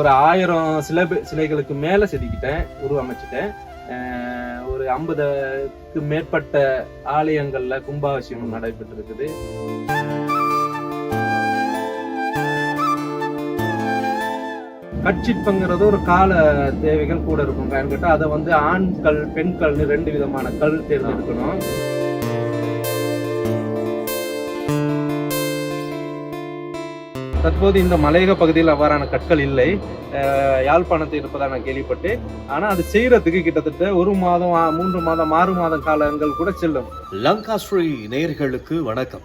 ஒரு ஆயிரம் சிலை சிலைகளுக்கு மேல செதுக்கிட்டேன் உருவமைச்சிட்டேன் ஒரு ஐம்பதுக்கு மேற்பட்ட ஆலயங்கள்ல கும்பாபிஷேகம் நடைபெற்று இருக்குது கட்சிப்பங்கிறது ஒரு கால தேவைகள் கூட இருக்கும். ஏன்னு கேட்டா அதை வந்து ஆண்கள் பெண்கள்னு ரெண்டு விதமான கல் தேர்ந்தெடுக்கணும். தற்போது இந்த மலையக பகுதியில் அவ்வாறான கற்கள் இல்லை. யாழ்ப்பாணத்தில் இருப்பதாக நான் கேள்விப்பட்டேன் ஆனால் அது செய்கிறதுக்கு கிட்டத்தட்ட ஒரு மாதம் மூன்று மாதம் ஆறு மாதம் காலங்கள் கூட செல்லும். லங்கா ஸ்ரீ நேயர்களுக்கு வணக்கம்.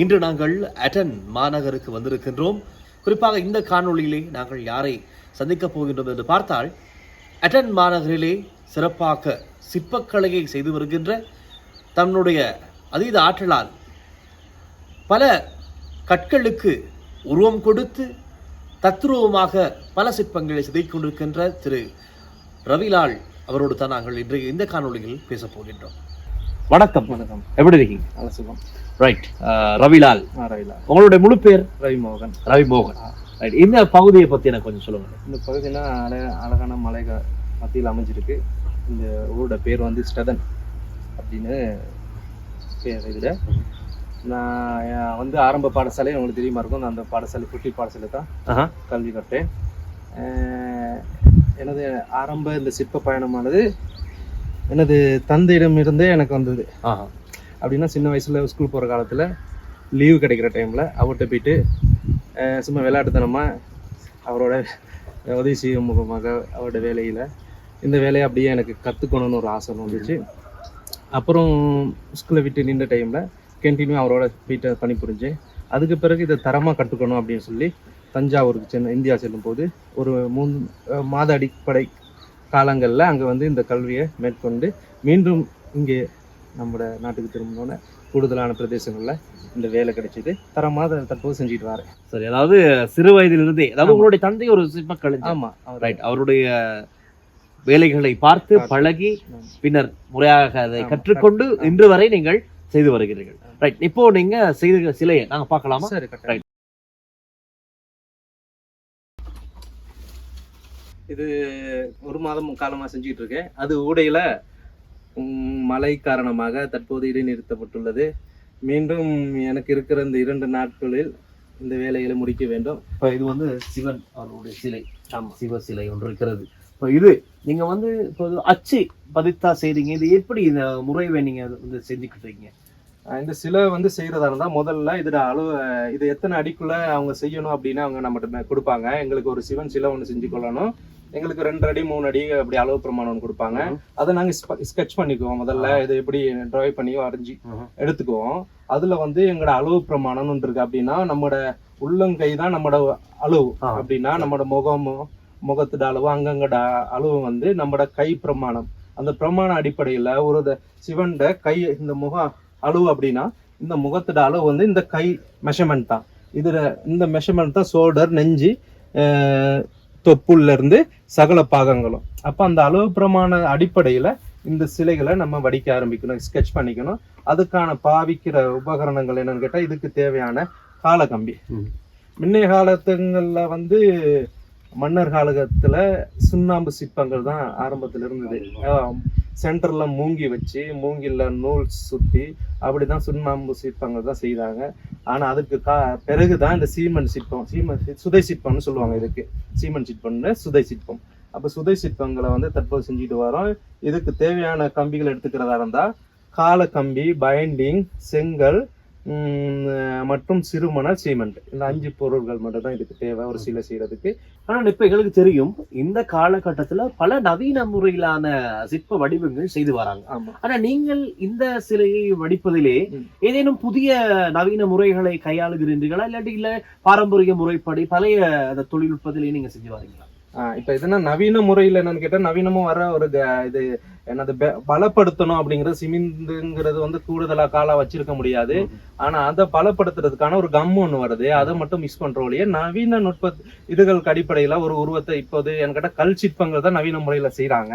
இன்று நாங்கள் அட்டன் மாநகருக்கு வந்திருக்கின்றோம். குறிப்பாக இந்த காணொளியிலே நாங்கள் யாரை சந்திக்கப் போகின்றோம் என்று பார்த்தால் அட்டன் மாநகரிலே சிறப்பாக சிற்பக்கலையை செய்து வருகின்ற தன்னுடைய அதீத ஆற்றலால் பல கற்களுக்கு உருவம் கொடுத்து தத்ரூபமாக பல சிற்பங்களை சிதைக் கொண்டிருக்கின்ற திரு ரவிலால் அவரோடு தான் நாங்கள் இன்று இந்த காணொளியில் பேசப் போகின்றோம். வணக்கம். வணக்கம். எப்படி இருக்கீங்க? அலசுகம் ரைட் ரவிலால். ஆராயிலா உங்களுடைய முழு பேர்? ரவிமோகன். ரவிமோகன். ரைட் இந்த பகுதியை பத்தி எனக்கு கொஞ்சம் சொல்லுங்க. இந்த பகுதினா அழ அழகான மலை மத்தியில் அமைஞ்சிருக்கு. இந்த ஊரோட பேர் வந்து ஸ்டதன் அப்படின்னு பேர் இதில் நான் வந்து ஆரம்ப பாடசாலை உங்களுக்கு தெரியுமா இருக்கும் நான் அந்த பாடசாலை குட்டி பாடசாலை தான். கல்வி கற்றேன் எனது ஆரம்ப இந்த சிற்ப பயணமானது எனது தந்தையிடமிருந்தே எனக்கு வந்தது. அப்படின்னா சின்ன வயசுல ஸ்கூல் போகிற காலத்தில் லீவு கிடைக்கிற டைமில் அவர்கிட்ட போயிட்டு சும்மா விளையாட்டுத்தனமாக அவரோட உதவி செய்யும் முகமாக அவரோட வேலையில் இந்த வேலையை அப்படியே எனக்கு கற்றுக்கணும்னு ஒரு ஆசை வந்துச்சு அப்புறம் ஸ்கூலை விட்டு நின்ற டைமில் கண்டினியூ அவரோட போயிட்டு பணிபுரிஞ்சேன் அதுக்கு பிறகு இதை தரமாக கற்றுக்கணும் அப்படின்னு சொல்லி தஞ்சாவூருக்கு சென்னை இந்தியா செல்லும் போது ஒரு மூணு மாத அடிப்படை காலங்களில் அங்கே வந்து இந்த கல்வியை மேற்கொண்டு மீண்டும் இங்கே நம்மளோட நாட்டுக்கு திரும்பினோன்னே கூடுதலான பிரதேசங்களில் இந்த வேலை கிடைச்சிது தரமாக தற்போது செஞ்சுட்டு வரேன் சரி அதாவது சிறு வயதிலிருந்தே அதாவது. உங்களுடைய தந்தை ஒரு சிற்பக்கலைஞர் ஆமாம் ரைட் அவருடைய வேலைகளை பார்த்து. பழகி. பின்னர் முறையாக அதை. கற்றுக்கொண்டு. இன்று வரை நீங்கள் செய்து வருகிறீர்கள். ரைட் இப்போ நீங்க செய்த சிலையை நாங்க பார்க்கலாமா? சரி கட்டாயம். இது ஒரு மாதம் காலமாக செஞ்சுட்டு இருக்கேன். அது ஊடையில மழை காரணமாக தற்போது இடைநிறுத்தப்பட்டுள்ளது. மீண்டும் எனக்கு இருக்கிற இந்த இரண்டு நாட்களில் இந்த வேலைகளை முடிக்க வேண்டும். இப்போ இது வந்து சிவன் அவருடைய சிலை. ஆமா. சிவ சிலை ஒன்று இருக்கிறது. இப்போ இது நீங்க வந்து இப்போ அச்சு பதித்தா செய்றீங்க. இது எப்படி இந்த முறையை நீங்க வந்து செஞ்சுக்கிட்டு இருக்கீங்க இந்த சிலை வந்து செய்யறதா இருந்தா முதல்ல இதோட அளவு இது எத்தனை அடிக்குள்ள அவங்க செய்யணும் அப்படின்னு அவங்க நம்மகிட்ட கொடுப்பாங்க. எங்களுக்கு ஒரு சிவன் சிலை ஒன்று செஞ்சு கொள்ளணும். எங்களுக்கு ரெண்டு அடி மூணு அடி அப்படி அளவு பிரமாணம் ஒன்று கொடுப்பாங்க. அதை நாங்க ஸ்கெட்ச் பண்ணிக்குவோம். முதல்ல இது எப்படி டிராய் பண்ணி வரைஞ்சி. எடுத்துக்குவோம். அதுல வந்து எங்களோட அளவு பிரமாணம்னு இருக்கு அப்படின்னா நம்மளோட உள்ளங்கை தான் நம்மளோட அளவு. அப்படின்னா நம்மளோட முகம் முகத்தோட அளவு அங்கங்கட அளவு வந்து நம்மளோட கை பிரமாணம். அந்த பிரமாண அடிப்படையில ஒரு சிவன்ட கை இந்த முக அளவு அப்படின்னா இந்த முகத்தோட அளவு வந்து இந்த கை மெஷர்மெண்ட் தான். இதுல இந்த மெஷர்மெண்ட் தான் ஷோல்டர் நெஞ்சு இருந்து சகல பாகங்களும். அப்ப அந்த அளவு பிரமாண அடிப்படையில இந்த சிலைகளை நம்ம வடிக்க ஆரம்பிக்கணும் ஸ்கெட்ச் பண்ணிக்கணும். அதுக்கான பாவிக்கிற உபகரணங்கள் என்னன்னு கேட்டா இதுக்கு தேவையான காலக்கம்பி ம். முன்னைய காலத்துங்கள்ல வந்து மன்னர் காலகத்துல சுண்ணாம்பு சிற்பங்கள் தான் ஆரம்பத்துல இருந்தது. சென்டர்ல மூங்கி வச்சு மூங்கில நூல் சுத்தி அப்படிதான் சுண்ணாம்பு சிற்பங்கள் தான் செய்தாங்க. ஆனா அதுக்கு கா பிறகுதான் இந்த சீமன் சிற்பம் சீமன் சுதை சிற்பம்னு சொல்லுவாங்க இதுக்கு. சீமன் சிற்பம்னு சுதை சிற்பம். அப்ப சுதை சிற்பங்களை வந்து தற்போது செஞ்சுட்டு வரோம். இதுக்கு தேவையான கம்பிகள் எடுத்துக்கிறதா இருந்தா கால கம்பி பைண்டிங் செங்கல் மற்றும் சிறுமணல் சீமெண்ட். இந்த அஞ்சு பொருட்கள் மட்டும் தான் இதுக்கு தேவை ஒரு சிலை செய்யறதுக்கு. ஆனா இப்ப எங்களுக்கு தெரியும் இந்த காலகட்டத்துல பல நவீன முறையிலான சிற்ப வடிவங்கள் செய்து வராங்க. ஆமா. ஆனா நீங்கள் இந்த சிலையை வடிப்பதிலே. ஏதேனும் புதிய நவீன முறைகளை கையாளுகிறீர்களா? இல்லாட்டி இல்ல பாரம்பரிய முறைப்படி பழைய அந்த தொழில்நுட்பத்திலே நீங்க செஞ்சு வரீங்களா இப்ப இதுனா நவீன முறையில என்னன்னு கேட்டா நவீனமும் வர ஒரு இது என்னது பலப்படுத்தணும் அப்படிங்கறது சிமெண்ட்ங்கிறது வந்து கூடுதலா காலா வச்சிருக்க முடியாது. ஆனா அதை பலப்படுத்துறதுக்கான ஒரு கம் ஒண்ணு வருது. அதை மட்டும் மிஸ் பண்றோம் நவீன நுட்ப இதுகளுக்கு அடிப்படையில ஒரு உருவத்தை இப்போது என்கிட்ட கல் சிற்பங்கள் தான் நவீன முறையில செய்றாங்க.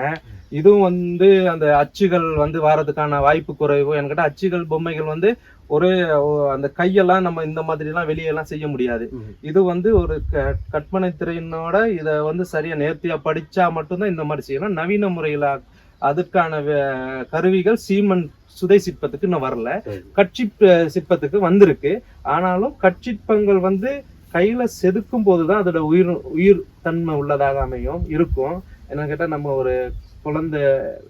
இதுவும் வந்து அந்த அச்சுகள் வந்து வரதுக்கான வாய்ப்பு குறைவு. என்கிட்ட அச்சுகள் பொம்மைகள் வந்து ஒரு அந்த கையெல்லாம் நம்ம இந்த மாதிரி எல்லாம் வெளியெல்லாம் செய்ய முடியாது. இது வந்து ஒரு க- கற்பனை திறனோட இத வந்து சரியா நேர்த்தியா படிச்சா மட்டும்தான் இந்த மாதிரி செய்யலாம். நவீன முறையில அதுக்கான வே- கருவிகள் சீமன் சுதை சிற்பத்துக்கு இன்னும் வரல. கட்சி சிற்பத்துக்கு வந்திருக்கு. ஆனாலும் கட்சிப்பங்கள் வந்து கையில செதுக்கும் போதுதான் அதோட உயிர் உயிர் தன்மை உள்ளதாக அமையும் இருக்கும். என்ன கேட்டா நம்ம ஒரு குழந்தை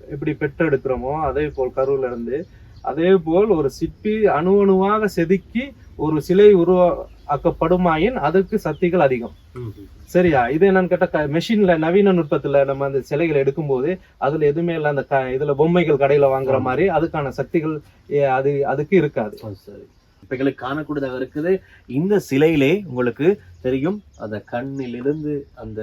எப்படி பெற்றெடுக்கிறோமோ அதே போல் கருவுல இருந்து அதே போல் ஒரு சிற்பி அணு அணுவாக செதுக்கி ஒரு சிலை உருவாக்கப்படுமாயின் அதுக்கு சக்திகள் அதிகம். சரியா இது என்னன்னு கேட்டா மெஷின்ல நவீன நுட்பத்துல நம்ம அந்த சிலைகள் எடுக்கும்போது அதுல எதுவுமே இல்ல அந்த இதுல பொம்மைகள் கடையில வாங்குற. மாதிரி அதுக்கான சக்திகள் அது அதுக்கு இருக்காது சரி இப்ப காணக்கூடியதாக இருக்குது. இந்த சிலையிலே உங்களுக்கு தெரியும் அந்த கண்ணிலிருந்து அந்த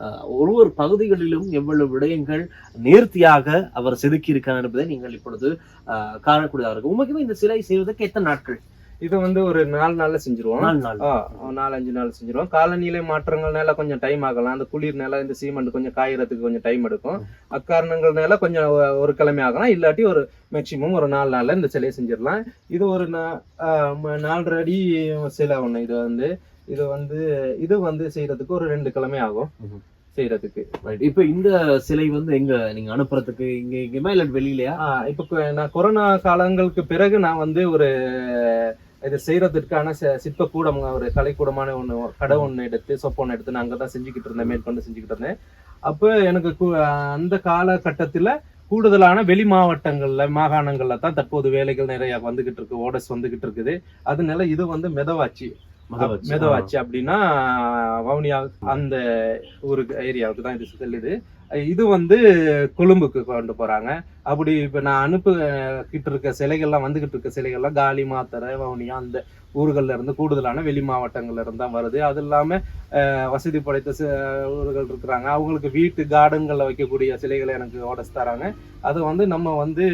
ஆஹ், ஒரு ஒரு பகுதிகளிலும் எவ்வளவு விடயங்கள் நேர்த்தியாக அவர் செதுக்கி இருக்கார் என்பதை நீங்கள் இப்பொழுது ஆஹ், காணக்கூடியதாக இருக்கும். உண்மைக்குமே இந்த சிலை செய்வதற்கு எத்தனை நாட்கள்? இது வந்து ஒரு நாலு நாள்ல செஞ்சிருவோம். நாலு நாள். செஞ்சிருவோம். காலநிலை மாற்றங்கள்னால கொஞ்சம் டைம் ஆகலாம். அந்த குளிர்னால இந்த சீமெண்ட் கொஞ்சம் காயறதுக்கு கொஞ்சம் டைம் எடுக்கும். அக்காரணங்கள்னால கொஞ்சம் ஒரு கிழமை ஆகலாம். இல்லாட்டி ஒரு மேக்சிமம் ஒரு நாலு நாள்ல இந்த சிலையை செஞ்சிடலாம். இது ஒரு நாலரை அடி சிலை ஒண்ணு. இது வந்து இது வந்து இது வந்து செய்யறதுக்கு ஒரு ரெண்டு கிழமை ஆகும். செய்யறதுக்கு. இப்ப இந்த சிலை வந்து எங்க நீங்க அனுப்புறதுக்கு இங்க இங்கேயுமா இல்ல வெளியிலயா? இப்ப நான் கொரோனா காலங்களுக்கு பிறகு நான் வந்து ஒரு இது செய்யறதுக்கான சி- சிற்ப கூடம் ஒரு கலைக்கூடமான ஒண்ணு கடை ஒண்ணு எடுத்து சொப்ப ஒண்ணு எடுத்து நான் அங்கதான் செஞ்சுக்கிட்டு இருந்தேன் மேற்கொண்டு செஞ்சுக்கிட்டு இருந்தேன். அப்ப எனக்கு அந்த காலகட்டத்துல கூடுதலான வெளி மாவட்டங்கள்ல மாகாணங்கள்ல தான் தற்போது வேலைகள் நிறைய வந்துகிட்டு இருக்கு ஓடஸ் வந்துகிட்டு இருக்குது. அதனால இது வந்து மெதவாச்சி. மதவச்சி. அப்படின்னா வவுனியா அந்த ஊருக்கு ஏரியாவுக்கு தான் இது செல்லுது. இது வந்து கொழும்புக்கு கொண்டு போறாங்க. அப்படி இப்ப நான் அனுப்பு கிட்டு இருக்க சிலைகள்லாம் வந்துகிட்டு இருக்க சிலைகள்லாம் காலி மாத்தரை வவுனியா அந்த ஊர்கள்ல இருந்து கூடுதலான வெளி மாவட்டங்கள்ல இருந்து தான் வருது. அது இல்லாம வசதி படைத்த ஊர்கள் இருக்கிறாங்க. அவங்களுக்கு வீட்டு கார்டன்கள்ல வைக்கக்கூடிய சிலைகளை எனக்கு ஆர்டர்ஸ் தராங்க. அது வந்து நம்ம வந்து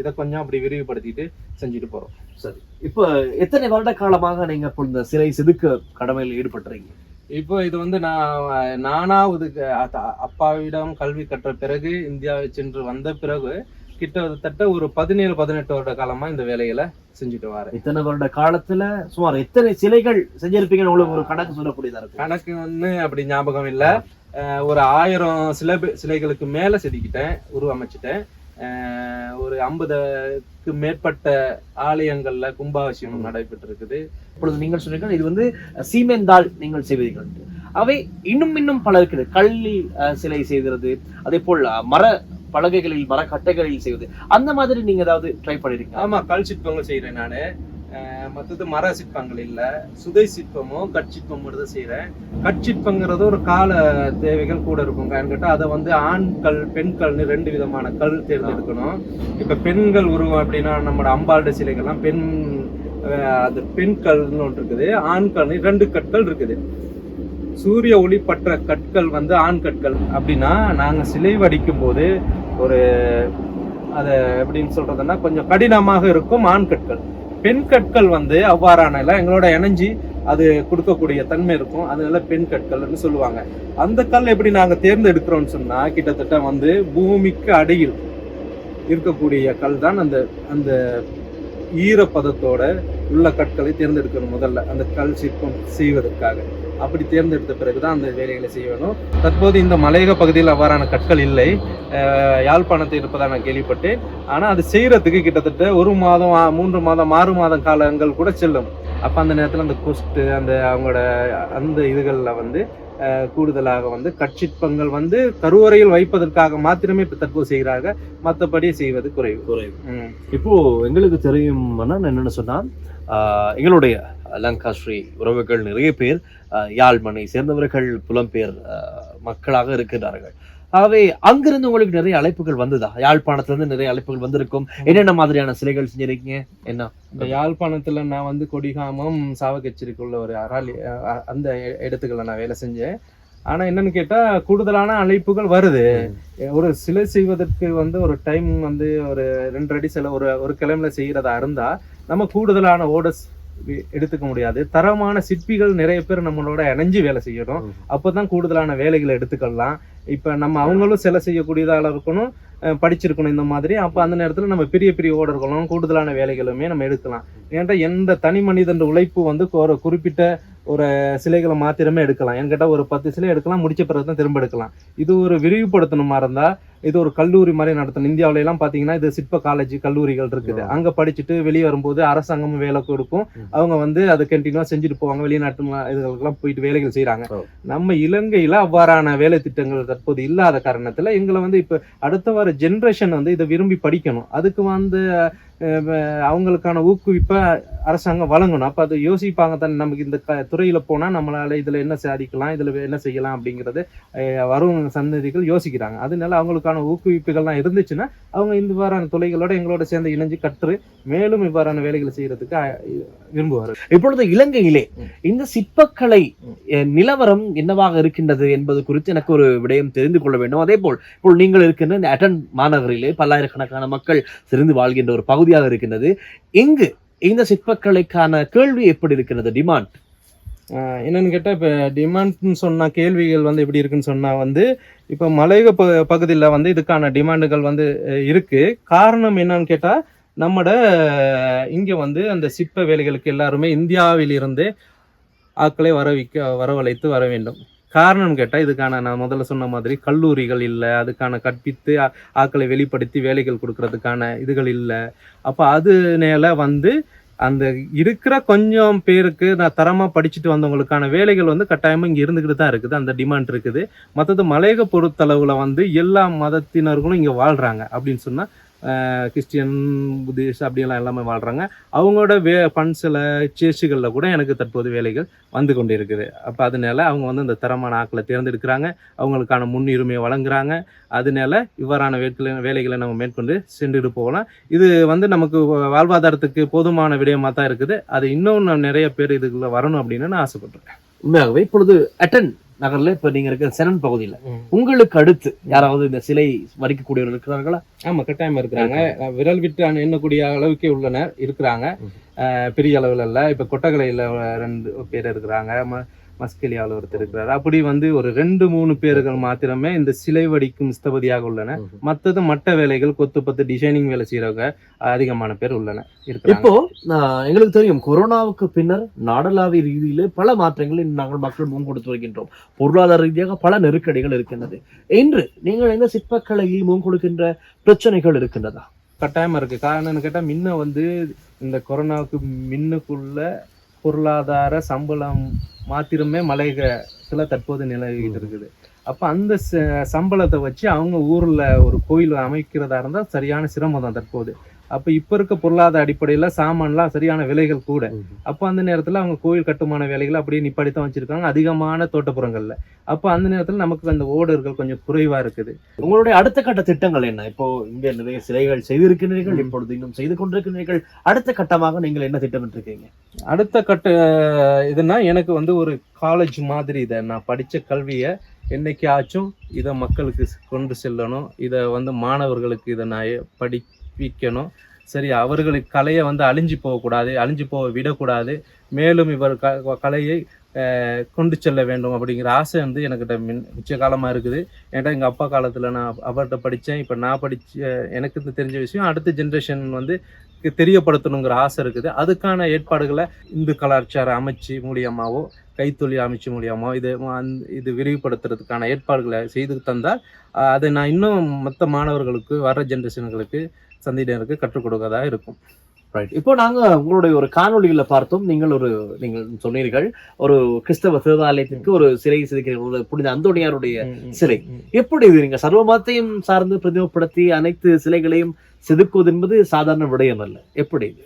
இதை கொஞ்சம் அப்படி விரிவுபடுத்திட்டு செஞ்சுட்டு போறோம். சரி. இப்ப எத்தனை வருட காலமாக நீங்க இப்போ இந்த சிலை செதுக்க கடமையில் ஈடுபட்டுறீங்க இப்போ இது வந்து நான் நானா இதுக்கு அ- அப்பாவிடம் கல்வி கற்ற பிறகு இந்தியாவை சென்று வந்த பிறகு கிட்டத்தட்ட ஒரு பதினேழு பதினெட்டு வருட காலமா இந்த வேலைகளை செஞ்சுட்டு வரேன். இத்தனை வருட காலத்துல சுமார் எத்தனை சிலைகள் செஞ்சிருப்பீங்கன்னு உங்களுக்கு ஒரு கணக்கு சொல்லக்கூடியதா இருக்கு? கணக்கு வந்து அப்படி ஞாபகம் இல்ல. ஒரு ஆயிரம் சிலை சிலைகளுக்கு மேல செதுக்கிட்டேன் உருவமைச்சிட்டேன். ஒரு ஐம்பதுக்கு மேற்பட்ட ஆலயங்கள்ல கும்பாபிஷேகம் நடைபெற்று இருக்குது இப்பொழுது நீங்கள் சொன்னீர்கள் இது வந்து சீமெந்தால் நீங்கள் செய்வீர்கள். அவை இன்னும் இன்னும் பல இருக்குது கல்லில் சிலை செய்கிறது அதே போல் மர பலகைகளில் மரக்கட்டைகளில் செய்வது. அந்த மாதிரி நீங்க ஏதாவது ட்ரை பண்ணிருக்கீங்க ஆமா கல் சிற்பங்கள் செய்யறேன் நான். மற்றது மர சிற்பங்கள் இல்லை. சுதை சிற்பமும் கட்சிற்பம் மட்டும் தான் செய்யறேன் கட்சிற்பங்கிறது ஒரு கால தேவைகள் கூட இருக்கும் கேட்டால் அதை வந்து ஆண்கள் பெண்கள்னு ரெண்டு விதமான கல் தேர்ந்தெடுக்கணும். இப்போ பெண்கள் உருவம் அப்படின்னா நம்மளோட அம்பாளுடைய சிலைகள்லாம் பெண் அது பெண் கல்னு ஒன்று இருக்குது. ஆண்கள்னு ரெண்டு கற்கள் இருக்குது. சூரிய ஒளி பற்ற கற்கள் வந்து ஆண் கற்கள். அப்படின்னா நாங்கள் சிலை வடிக்கும் போது ஒரு அதை எப்படின்னு சொல்கிறதுன்னா கொஞ்சம் கடினமாக இருக்கும் ஆண் கற்கள். பெண் கற்கள் வந்து அவ்வாறான எல்லாம் எங்களோட இணைஞ்சி அது கொடுக்கக்கூடிய தன்மை இருக்கும். அதனால பெண் கற்கள்னு சொல்லுவாங்க. அந்த கல் எப்படி நாங்கள் தேர்ந்தெடுக்கிறோம்னு சொன்னால் கிட்டத்தட்ட வந்து பூமிக்கு அடியில் இருக்கக்கூடிய கல் தான் அந்த அந்த ஈரப்பதத்தோட உள்ள கற்களை தேர்ந்தெடுக்கணும் முதல்ல. அந்த கல் சிற்பம் செய்வதற்காக. அப்படி தேர்ந்தெடுத்த பிறகுதான் அந்த வேலைகளை செய்ய வேணும். தற்போது இந்த மலையக பகுதியில் அவ்வாறான கற்கள் இல்லை. யாழ்ப்பாணத்தில் இருப்பதாக நான் கேள்விப்பட்டேன். ஆனால் அது செய்கிறதுக்கு கிட்டத்தட்ட ஒரு மாதம் மூன்று மாதம் ஆறு மாதம் காலங்கள் கூட செல்லும். அப்ப அந்த நேரத்துல அந்த கொஸ்ட் அந்த அவங்களோட அந்த இதுகள்ல வந்து கூடுதலாக வந்து கட்சிற்பங்கள் வந்து கருவறையில் வைப்பதற்காக மாத்திரமே இப்ப தற்போது செய்கிறாங்க மற்றபடி செய்வது குறைவு. குறைவு. இப்போ எங்களுக்கு தெரியும் என்னன்னு சொன்னா ஆஹ், எங்களுடைய லங்கா ஸ்ரீ உறவுகள் நிறைய பேர் யாழ்மனை சேர்ந்தவர்கள் புலம்பெயர் மக்களாக இருக்கின்றார்கள். ஆகவே அங்கிருந்து உங்களுக்கு நிறைய அழைப்புகள் வந்ததா? யாழ்ப்பாணத்துல இருந்து நிறைய அழைப்புகள் வந்திருக்கும். என்னென்ன மாதிரியான சிலைகள் செஞ்சிருக்கீங்க? என்ன? இந்த யாழ்ப்பாணத்துல நான் வந்து கொடிகாமம் சாவகச்சேரிக்குள்ள ஒரு அராலி அ- அந்த இடத்துக்குள்ள நான் வேலை செஞ்சேன். ஆனா என்னன்னு கேட்டா கூடுதலான அழைப்புகள் வருது. ஒரு சிலை செய்வதற்கு வந்து ஒரு டைம் வந்து ஒரு ரெண்டு அடி சில ஒரு ஒரு கிழமையில செய்யறதா இருந்தா நம்ம கூடுதலான ஓடஸ் எடுத்துக்க முடியாது. தரமான சிற்பிகள் நிறைய பேர் நம்மளோட இணைஞ்சு வேலை செய்யணும். ம். அப்பதான் கூடுதலான வேலைகளை எடுத்துக்கலாம். இப்போ நம்ம அவங்களும் சிலை செய்யக்கூடியதாக இருக்கணும் படிச்சிருக்கணும் இந்த மாதிரி. அப்போ அந்த நேரத்தில் நம்ம பெரிய பெரிய ஓடர்களும் கூடுதலான வேலைகளுமே நம்ம எடுக்கலாம். ஏன்டா எந்த தனி மனிதன் உழைப்பு வந்து ஒரு குறிப்பிட்ட ஒரு சிலைகளை மாத்திரமே எடுக்கலாம். என்கிட்ட ஒரு பத்து சிலை எடுக்கலாம் முடிச்ச பிறகு தான் திரும்ப எடுக்கலாம். இது ஒரு விரிவுபடுத்தணுமா இருந்தா இது ஒரு கல்லூரி மாதிரி நடத்தணும். இந்தியாவில எல்லாம் பாத்தீங்கன்னா இது சிற்ப காலேஜ் கல்லூரிகள் இருக்குது. அங்க படிச்சுட்டு வெளியே வரும்போது அரசாங்கமும் வேலை கொடுக்கும். அவங்க வந்து அதை கண்டினியூவா செஞ்சுட்டு போவாங்க. வெளிநாட்டு இதுகளுக்கெல்லாம் போயிட்டு வேலைகள் செய்றாங்க. ஓ. நம்ம இலங்கையில அவ்வாறான வேலை திட்டங்கள் தற்போது இல்லாத காரணத்துல எங்களை வந்து இப்ப அடுத்த வர ஜென்ரேஷன் வந்து இதை விரும்பி படிக்கணும். அதுக்கு வந்து அவங்களுக்கான ஊக்குவிப்பை அரசாங்கம் வழங்கணும். அப்ப அதை யோசிப்பாங்க தானே நமக்கு இந்த க- துறையில போனா நம்மளால இதுல என்ன சாதிக்கலாம் இதுல என்ன செய்யலாம் அப்படிங்கறது வரும் சந்ததிகள் யோசிக்கிறாங்க. அதனால அவங்களுக்கான ஊக்குவிப்புகள்லாம் இருந்துச்சுன்னா அவங்க இந்த இவ்வாறான துறைகளோட எங்களோட சேர்ந்து இணைஞ்சு கற்று மேலும் இவ்வாறான வேலைகளை செய்யறதுக்கு விரும்புவார். இப்பொழுது இலங்கையிலே இந்த சிற்பக்கலை நிலவரம் என்னவாக இருக்கின்றது என்பது குறித்து எனக்கு ஒரு விடயம் தெரிந்து கொள்ள வேண்டும். அதே போல் இப்போ நீங்கள் இருக்கின்ற இந்த அட்டன் மாநகரிலே பல்லாயிரக்கணக்கான மக்கள் சிறந்து வாழ்கின்ற ஒரு பகுதியாக இருக்கின்றது. இங்கு இந்த சிற்பக்கலைக்கான கேள்வி எப்படி இருக்கிறது? டிமாண்ட் என்னன்னு கேட்டால் இப்போ டிமாண்ட்னு சொன்னால் கேள்விகள் வந்து எப்படி இருக்குன்னு சொன்னால் வந்து இப்போ மலையக ப பகுதியில் வந்து இதுக்கான டிமாண்டுகள் வந்து இருக்குது காரணம் என்னன்னு கேட்டால் நம்மட இங்கே வந்து அந்த சிற்ப வேலைகளுக்கு எல்லாருமே இந்தியாவிலிருந்து ஆட்களை வரவிக்க வரவழைத்து வர வேண்டும். காரணம் கேட்டால் இதுக்கான நான் முதல்ல சொன்ன மாதிரி கல்லூரிகள் இல்லை அதுக்கான கற்பித்து ஆக்களை வெளிப்படுத்தி வேலைகள் கொடுக்கறதுக்கான இதுகள் இல்லை. அப்போ அதுனால வந்து அந்த இருக்கிற கொஞ்சம் பேருக்கு நான் தரமாக படிச்சுட்டு வந்தவங்களுக்கான வேலைகள் வந்து கட்டாயமாக இங்கே இருந்துக்கிட்டு தான் இருக்குது. அந்த டிமாண்ட் இருக்குது. மற்றது மலையக பொறுத்தளவில் வந்து எல்லா மதத்தினர்களும் இங்கே வாழ்கிறாங்க அப்படின்னு சொன்னால் கிறிஸ்டியன் புத்திஸ்ட் அப்படியெல்லாம் எல்லாமே வாழ்கிறாங்க அவங்களோட வே ஃபண்ட்ஸில் சேர்ச்சுகளில் கூட எனக்கு தற்போது வேலைகள் வந்து கொண்டு இருக்குது அப்போ அதனால அவங்க வந்து இந்த தரமான ஆக்களை தேர்ந்தெடுக்கிறாங்க. அவங்களுக்கான முன்னுரிமையை வழங்குறாங்க. அதனால இவ்வாறான வேட்களை வேலைகளை நம்ம மேற்கொண்டு சென்றுட்டு போகலாம். இது வந்து நமக்கு வாழ்வாதாரத்துக்கு போதுமான விடயமாக தான் இருக்குது. அது இன்னும் நான் நிறைய பேர் இதுக்குள்ளே வரணும் அப்படின்னு நான் ஆசைப்பட்றேன் உண்மையாகவே இப்பொழுது அட்டன் நகர்ல இப்ப நீங்க இருக்கிற செனன் பகுதியில. உங்களுக்கு அடுத்து யாராவது இந்த சிலை வரிக்கக்கூடியவர்கள் இருக்கிறார்களா? ஆமா கட்டாயமா இருக்கிறாங்க. விரல் விட்டு எண்ணக்கூடிய அளவுக்கே உள்ளனர் இருக்கிறாங்க. பெரிய அளவுல இல்ல இப்ப கொட்டகலையில ரெண்டு பேர் இருக்கிறாங்க. மஸ்கெலியாவில் ஒருத்தர் இருக்கிறார். அப்படி வந்து ஒரு ரெண்டு மூணு பேர்கள் மாத்திரமே இந்த சிலை வடிக்கும் ஸ்தபதியாக உள்ளன. மற்றது மட்ட வேலைகள் கொத்து பத்து டிசைனிங் வேலை செய்யறவங்க அதிகமான பேர் உள்ளன. இப்போ எங்களுக்கு தெரியும் கொரோனாவுக்கு பின்னர் நாடளாவிய ரீதியிலே பல மாற்றங்களை நாங்கள் மக்கள் முன் கொடுத்து வருகின்றோம். பொருளாதார ரீதியாக பல நெருக்கடிகள் இருக்கின்றது. இன்று நீங்கள் இந்த சிற்பக்கலையில் முன் கொடுக்கின்ற பிரச்சனைகள் இருக்கின்றதா? கட்டாயமா இருக்கு. காரணம்னு கேட்டா முன்ன வந்து இந்த கொரோனாவுக்கு முன்னுக்குள்ள பொருளாதார சம்பளம் மாத்திரமே மலையகத்துல தற்போது நிலவிட்டு இருக்குது. அப்போ அந்த ச- சம்பளத்தை வச்சு அவங்க ஊரில் ஒரு கோயில் அமைக்கிறதா இருந்தால் சரியான சிரமம் தான் தற்போது. அப்ப இப்ப இருக்க பொருளாதார அடிப்படையில சாமான்லாம் சரியான விலைகள் கூட. அப்போ அந்த நேரத்துல அவங்க கோயில் கட்டுமான வேலைகளை அப்படியே நிப்பாடி தான் வச்சிருக்காங்க. அதிகமான தோட்டப்புறங்கள்ல. அப்ப அந்த நேரத்துல நமக்கு அந்த ஓடர்கள் கொஞ்சம் குறைவா இருக்குது. உங்களுடைய அடுத்த கட்ட திட்டங்கள் என்ன? இப்போ இங்க நிறைய சிலைகள் செய்திருக்கிறீர்கள் இப்பொழுது இன்னும் செய்து கொண்டிருக்கிறீர்கள். அடுத்த கட்டமாக நீங்கள் என்ன திட்டமிட்டிருக்கீங்க? அடுத்த கட்ட இதுனா எனக்கு வந்து ஒரு காலேஜ் மாதிரி இதை நான் படித்த கல்வியை என்னைக்காச்சும் இதை மக்களுக்கு கொண்டு செல்லணும். இதை வந்து மாணவர்களுக்கு இதை நான் எ- படிப்பிக்கணும் சரி அவர்களுக்கு கலையை வந்து அழிஞ்சு போகக்கூடாது அழிஞ்சு போக விடக்கூடாது. மேலும் இவர் க கலையை கொண்டு செல்ல வேண்டும் அப்படிங்கிற ஆசை வந்து எனக்கிட்ட மின் மிச்ச காலமாக இருக்குது. ஏன்டா எங்கள் அப்பா காலத்தில் நான் அவர்கிட்ட படித்தேன். இப்போ நான் படித்த எனக்கு தெரிஞ்ச விஷயம் அடுத்த ஜென்ரேஷன் வந்து தெரியப்படுத்தணுங்கிற ஆசை இருக்குது. அதுக்கான ஏற்பாடுகளை இந்து கலாச்சார அமைச்சு மூலியமாகவோ கைத்தொழில் அமைச்சு மூலியமாக இது இது விரிவுபடுத்துறதுக்கான ஏற்பாடுகளை செய்து தந்தால் அதை நான் இன்னும் மற்ற மாணவர்களுக்கு வர ஜென்ரேஷன்களுக்கு சந்ததியினருக்கு கற்றுக் கொடுக்கறதா இருக்கும். ரைட் இப்போ நாங்க உங்களுடைய ஒரு காணொளியில பார்த்தோம். நீங்கள் ஒரு நீங்கள் சொன்னீர்கள் ஒரு கிறிஸ்தவ தேவாலயத்திற்கு ஒரு சிலை செதுக்கிறீர்கள். புனித அந்தோணியாருடைய சிலை. எப்படி இது நீங்க சர்வ மதத்தையும் சார்ந்து பிரதிபப்படுத்தி அனைத்து சிலைகளையும் செதுக்குவது என்பது சாதாரண விடயம் அல்ல. எப்படி இது?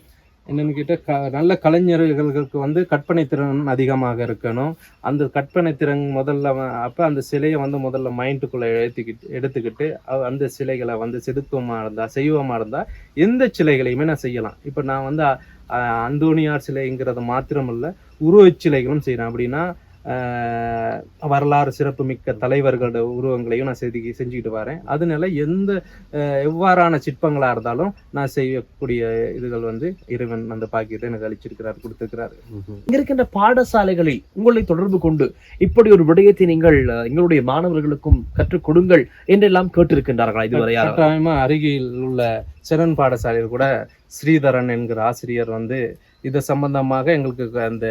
என்னென்னு கேட்டால் க நல்ல கலைஞர்களுக்கு வந்து கற்பனை திறன் அதிகமாக இருக்கணும். அந்த கற்பனை திறன் முதல்ல அப்போ அந்த சிலையை வந்து முதல்ல மைண்டுக்குள்ளே எடுத்துக்கிட்டு எடுத்துக்கிட்டு அந்த சிலைகளை வந்து செதுக்கமாக இருந்தால் செய்வமாக இருந்தால் எந்த சிலைகளையுமே நான் செய்யலாம். இப்போ நான் வந்து அந்தோனியார் சிலைங்கிறது மாத்திரமல்ல உருவச் சிலைகளும் செய்கிறேன் அப்படின்னா வரலாறு சிறப்புமிக்க தலைவர்களோட உருவங்களையும் நான் செதுக்கி செஞ்சுக்கிட்டு வரேன். அதனால எந்த எவ்வாறான சிற்பங்களாக இருந்தாலும் நான் செய்யக்கூடிய இதுகள் வந்து இறைவன் அந்த பாக்கியத்தை எனக்கு அளிச்சிருக்கிறார் கொடுத்திருக்கிறார். இங்க இருக்கின்ற பாடசாலைகளில் உங்களை தொடர்பு கொண்டு இப்படி ஒரு விடயத்தை நீங்கள் எங்களுடைய மாணவர்களுக்கும் கற்றுக் கொடுங்கள் என்றெல்லாம் கேட்டிருக்கின்றார்களா இதுவரை கட்டாயமா அருகில் உள்ள சிறன் பாடசாலையில் கூட ஸ்ரீதரன் என்கிற ஆசிரியர் வந்து இது சம்பந்தமாக எங்களுக்கு அந்த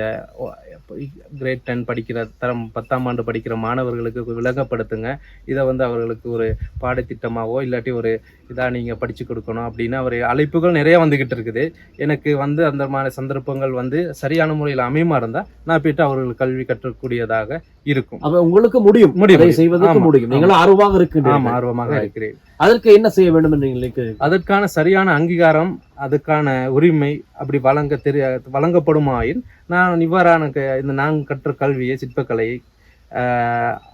கிரேட் டென் படிக்கிற தரம் பத்தாம் ஆண்டு படிக்கிற மாணவர்களுக்கு விளங்கப்படுத்துங்க இதை வந்து அவர்களுக்கு ஒரு பாடத்திட்டமாகவோ இல்லாட்டி ஒரு இதாக நீங்கள் படித்து கொடுக்கணும் அப்படின்னு அவர் அழைப்புகள் நிறைய வந்துக்கிட்டு இருக்குது. எனக்கு வந்து அந்த மாதிரி சந்தர்ப்பங்கள் வந்து சரியான முறையில் அமையுமா இருந்தால் நான் போயிட்டு அவர்களுக்கு கல்வி கற்றக்கூடியதாக இருக்கும். அப்ப உங்களுக்கு முடியும். முடியும். செய்வதற்கு முடியும். நீங்கள் ஆர்வமாக ஆமாம் இருக்கின்றீர்கள் ஆர்வமாக. இருக்கிறேன். அதற்கு என்ன செய்ய வேண்டும் என்று நீங்கள்? அதற்கான சரியான அங்கீகாரம் அதுக்கான உரிமை அப்படி வழங்க தெரிய வழங்கப்படுமாயின் நான் இவ்வாறான இந்த நான் கற்ற கல்வியை சிற்பக்கலையை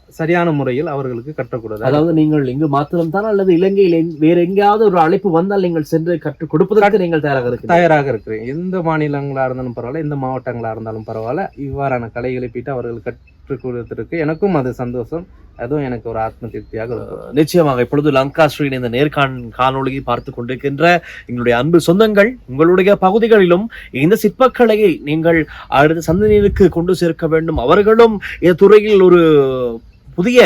சரியான முறையில் அவர்களுக்கு கற்றக்கூடாது அதாவது நீங்கள் இங்கு மாத்திரம்தான் அல்லது இலங்கையில் வேற எங்கேயாவது ஒரு அழைப்பு வந்தால் நீங்கள் சென்று கற்றுக் கொடுப்பதற்கு நீங்கள் தயாராக இருக்கிறீர்கள் தயாராக இருக்கிறேன் எந்த மாநிலங்களா இருந்தாலும் பரவாயில்ல எந்த மாவட்டங்களா இருந்தாலும் பரவாயில்ல இவ்வாறான கலைகளை போயிட்டு அவர்கள் கற்றுக் கொடுத்திருக்கு எனக்கும் அது சந்தோஷம். அதுவும் எனக்கு ஒரு ஆத்ம திருப்தியாக நிச்சயமாக இப்பொழுது லங்காஸ்ரீன் இந்த நேர்காண் காணொளியை பார்த்து கொண்டிருக்கின்ற எங்களுடைய அன்பு சொந்தங்கள் உங்களுடைய பகுதிகளிலும் இந்த சிற்பக்கலையை நீங்கள் அடுத்த சந்ததியினருக்கு கொண்டு சேர்க்க வேண்டும். அவர்களும் துறையில் ஒரு புதிய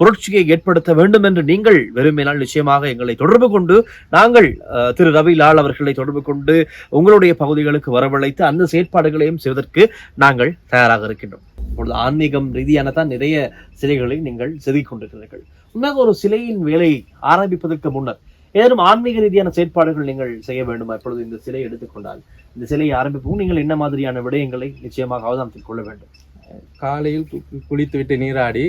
புரட்சியை ஏற்படுத்த வேண்டும் என்று நீங்கள் விரும்பினால் நிச்சயமாக எங்களை தொடர்பு கொண்டு நாங்கள் திரு ரவி லால் அவர்களை தொடர்பு கொண்டு உங்களுடைய பகுதிகளுக்கு வரவழைத்து அந்த செயற்பாடுகளையும் செய்வதற்கு நாங்கள் தயாராக இருக்கின்றோம். இப்பொழுது ஆன்மீகம் ரீதியான தான் நிறைய சிலைகளை நீங்கள் செதுக்கி கொண்டிருக்கிறீர்கள் உண்மையாக ஒரு சிலையின் வேலை ஆரம்பிப்பதற்கு முன்னர் ஏதேனும் ஆன்மீக ரீதியான செயற்பாடுகள் நீங்கள் செய்ய வேண்டுமா? இப்பொழுது இந்த சிலையை எடுத்துக்கொண்டால் இந்த சிலையை ஆரம்பிப்போம். நீங்கள் என்ன மாதிரியான விடயங்களை நிச்சயமாக அவதானத்தில் கொள்ள வேண்டும்? காலையில் குளித்துவிட்டு நீராடி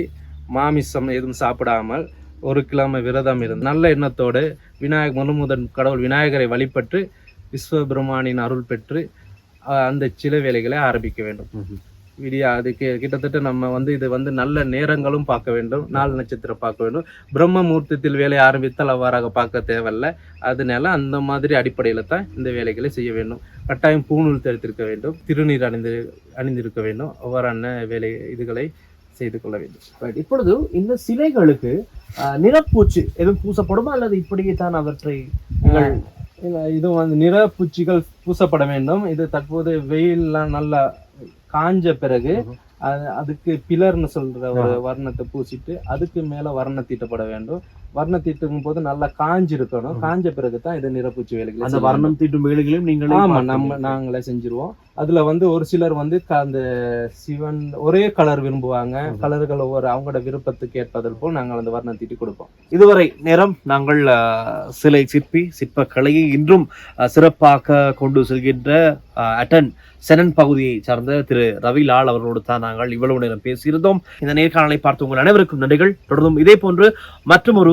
மாமிசம் எதுவும் சாப்பிடாமல் ஒரு கிழமை விரதம் இருந்து நல்ல எண்ணத்தோடு விநாயகர் முழுமுதன் கடவுள் விநாயகரை வழிபட்டு விஸ்வபிரமானின் அருள் பெற்று அந்த சில வேலைகளை ஆரம்பிக்க வேண்டும். விடியா அதுக்கு கிட்டத்தட்ட நம்ம வந்து இது வந்து நல்ல நேரங்களும் பார்க்க வேண்டும். நாள் நட்சத்திரம் பார்க்க வேண்டும். பிரம்ம முகூர்த்தத்தில் வேலை ஆரம்பித்தால் அவ்வாறாக பார்க்க தேவையில்ல. அதனால அந்த மாதிரி அடிப்படையில் தான் இந்த வேலைகளை செய்ய வேண்டும். கட்டாயம் பூணூல் தெரித்திருக்க வேண்டும். திருநீர் அணிந்து அணிந்திருக்க வேண்டும். அவ்வாறான வேலை இதுகளை செய்து கொள்ள வேண்டும். இப்பொழுது இந்த சிலைகளுக்கு நிறப்பூச்சு எதுவும் பூசப்படுமா? அல்லது இப்படியே தான் அவற்றை இது வந்து நிறப்பூச்சிகள் பூசப்பட வேண்டும். இது தற்போது வெயில்லாம் நல்லா காஞ்ச பிறகு அதுக்கு பிலர்னு சொல்ற ஒரு வர்ணத்தை பூசிட்டு அதுக்கு மேல வர்ணம் தீட்டப்பட வேண்டும். வர்ணம் தீட்டும் போது நல்லா காஞ்சு இருக்கணும் ம்ஹும். காஞ்ச பிறகு தான் இது நிறப்பூச்சி வேலைகளை அந்த வர்ணம் தீட்டும் வேலைகளையும் நீங்களே ஆமா நம்ம. நாங்களே செஞ்சிருவோம். அதுல வந்து ஒரு சிலர் வந்து அந்த சிவன் ஒரே கலர் விரும்புவாங்க. கலர்கள் ஒவ்வொரு அவங்களோட விருப்பத்துக்கு ஏற்பதல் போல் நாங்கள் அந்த வர்ணம் தீட்டி கொடுப்போம். இதுவரை நேரம் நாங்கள் சிலை சிற்பி சிற்ப கலையை இன்றும் சிறப்பாக கொண்டு செல்கின்ற அட்டன் செனன் பகுதியை சார்ந்த திரு ரவி லால் அவர்களோடு தான் நாங்கள் இவ்வளவு நேரம் பேசியிருந்தோம். இந்த நேர்காணலை பார்த்து உங்கள் அனைவருக்கும் நன்றிகள். தொடர்ந்தும் இதே போன்று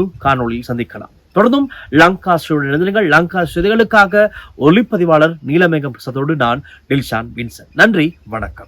மீண்டும் காணொளியில் சந்திக்கலாம். தொடர்ந்தும் லங்கா ஸ்ரீயுடன் எழுதுங்கள் லங்கா ஸ்ரீகளுக்காக ஒளிப்பதிவாளர் நீலமேகம் பிரசாதோடு நான் டில்ஷான் வின்சன். நன்றி வணக்கம்.